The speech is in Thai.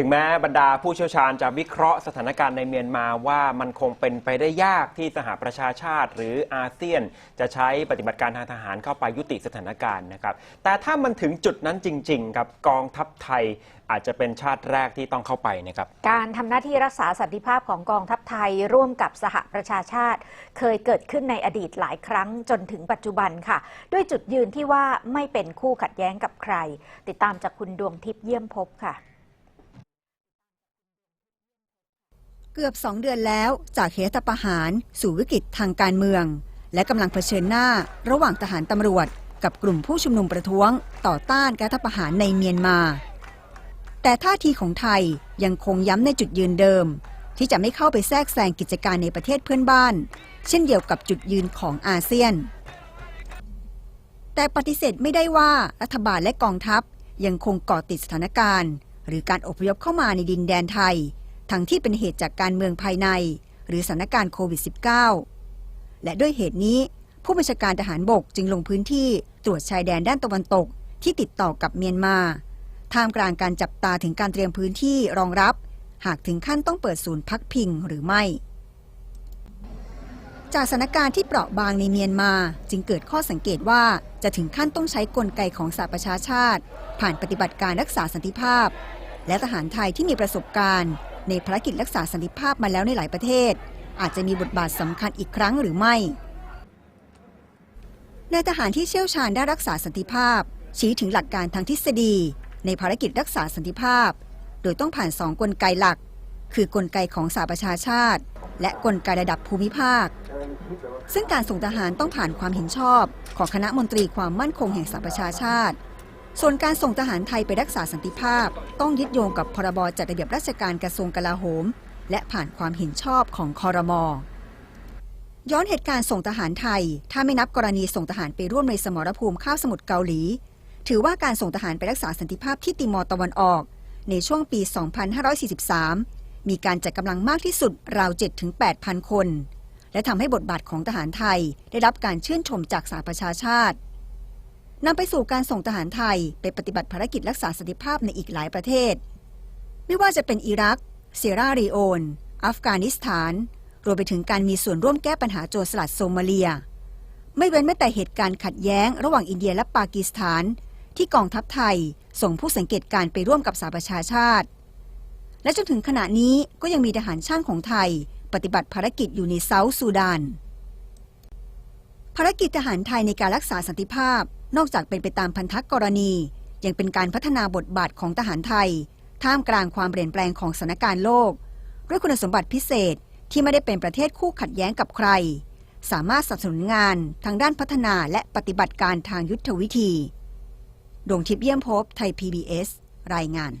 ถึงแม้บรรดาผู้เชี่ยวชาญจะวิเคราะห์สถานการณ์ในเมียนมาว่ามันคงเป็นไปได้ยากที่สหประชาชาติ หรืออาเซียน จะใช้ปฏิบัติการทางทหารเข้าไปยุติสถานการณ์นะครับ แต่ถ้ามันถึงจุดนั้นจริง ๆ ครับกองทัพไทยอาจจะเป็นชาติแรกที่ต้องเข้าไปนะครับ การทำหน้าที่รักษาสันติภาพของกองทัพไทยร่วมกับสหประชาชาติ เคยเกิดขึ้นในอดีตหลายครั้งจนถึงปัจจุบันค่ะ ด้วยจุดยืนที่ว่าไม่เป็นคู่ขัดแย้งกับใคร ติดตามจากคุณดวงทิพย์เยี่ยมพบค่ะ เกือบ2เดือนแล้วจากเหตุประหาร สู่วิกฤตทางการเมือง และกำลังเผชิญหน้าระหว่างทหารตำรวจ กับกลุ่มผู้ชุมนุมประท้วง ต่อต้านการรัฐประหารในเมียนมา แต่ท่าทีของไทยยังคงย้ำในจุดยืนเดิม ที่จะไม่เข้าไปแทรกแซงกิจการในประเทศเพื่อนบ้าน เช่นเดียวกับจุดยืนของอาเซียน แต่ปฏิเสธไม่ได้ว่ารัฐบาลและกองทัพยังคงเกาะติดสถานการณ์ หรือการอพยพเข้ามาในดินแดนไทย ทั้งที่เป็นเหตุจากการเมืองภายใน หรือสถานการณ์โควิด -19 และด้วยเหตุนี้ ผู้บัญชาการทหารบกจึงลงพื้นที่ตรวจชายแดนด้านตะวันตกที่ติดต่อกับเมียนมาท่ามกลางการจับตาถึงการเตรียมพื้นที่รองรับ หากถึงขั้นต้องเปิดศูนย์พักพิงหรือไม่ จากสถานการณ์ที่เปราะบางในเมียนมาจึงเกิดข้อสังเกตว่าจะถึงขั้นต้องใช้กลไกของสหประชาชาติ ผ่านปฏิบัติการรักษาสันติภาพ และทหารไทยที่มีประสบการณ์ ในภารกิจรักษาสันติภาพมาแล้วในหลายประเทศ อาจจะมีบทบาทสำคัญอีกครั้งหรือไม่นายทหารที่เชี่ยวชาญด้านรักษาสันติภาพ ชี้ถึงหลักการทางทฤษฎี ในภารกิจรักษาสันติภาพ โดยต้องผ่านสองกลไกหลัก คือกลไกของสหประชาชาติ และกลไกระดับภูมิภาค ซึ่งการส่งทหารต้องผ่านความเห็นชอบ ของคณะมนตรีความมั่นคงแห่งสหประชาชาติ ส่วนการส่งทหารไทยไปรักษาสันติภาพ ต้องยึดโยงกับพรบจัดระเบียบราชการกระทรวงกลาโหม และผ่านความเห็นชอบของคอรมอย้อนเหตุการณ์ส่งทหารไทย ถ้าไม่นับกรณีส่งทหารไปร่วมในสมรภูมิข้าวสมุทรเกาหลี ถือว่าการส่งทหารไปรักษาสันติภาพที่ติมอร์ตะวันออก ในช่วงปี 2543 มีการจัดกำลังมากที่สุดราว 7-8,000 คน และทำให้บทบาทของทหารไทยได้รับการชื่นชมจากสหประชาชาติ นำไปสู่การส่งทหารไทย ไปปฏิบัติภารกิจรักษาสันติภาพในอีกหลายประเทศ ไม่ว่าจะเป็นอิรัก เซราลีโอน อัฟกานิสถาน รวมไปถึงการมีส่วนร่วมแก้ปัญหาโจรสลัดโซมาเลีย ไม่เว้นแม้แต่เหตุการณ์ขัดแย้ง ระหว่างอินเดียและปากีสถาน ที่กองทัพไทย ส่งผู้สังเกตการไปร่วมกับสหประชาชาติ และจนถึงขณะนี้ก็ยังมีทหารช่างของไทย ปฏิบัติภารกิจอยู่ในเซาท์ซูดานภารกิจทหารไทยในการรักษาสันติภาพ นอกจากเป็นไปตามพันธกรณี ยังเป็นการพัฒนาบทบาทของทหารไทย ท่ามกลางความเปลี่ยนแปลงของสถานการณ์โลก ด้วยคุณสมบัติพิเศษที่ไม่ได้เป็นประเทศคู่ขัดแย้งกับใคร สามารถสนับสนุนงานทางด้านพัฒนาและปฏิบัติการทางยุทธวิธี ดวงทิพย์เยี่ยมพบไทย PBS รายงาน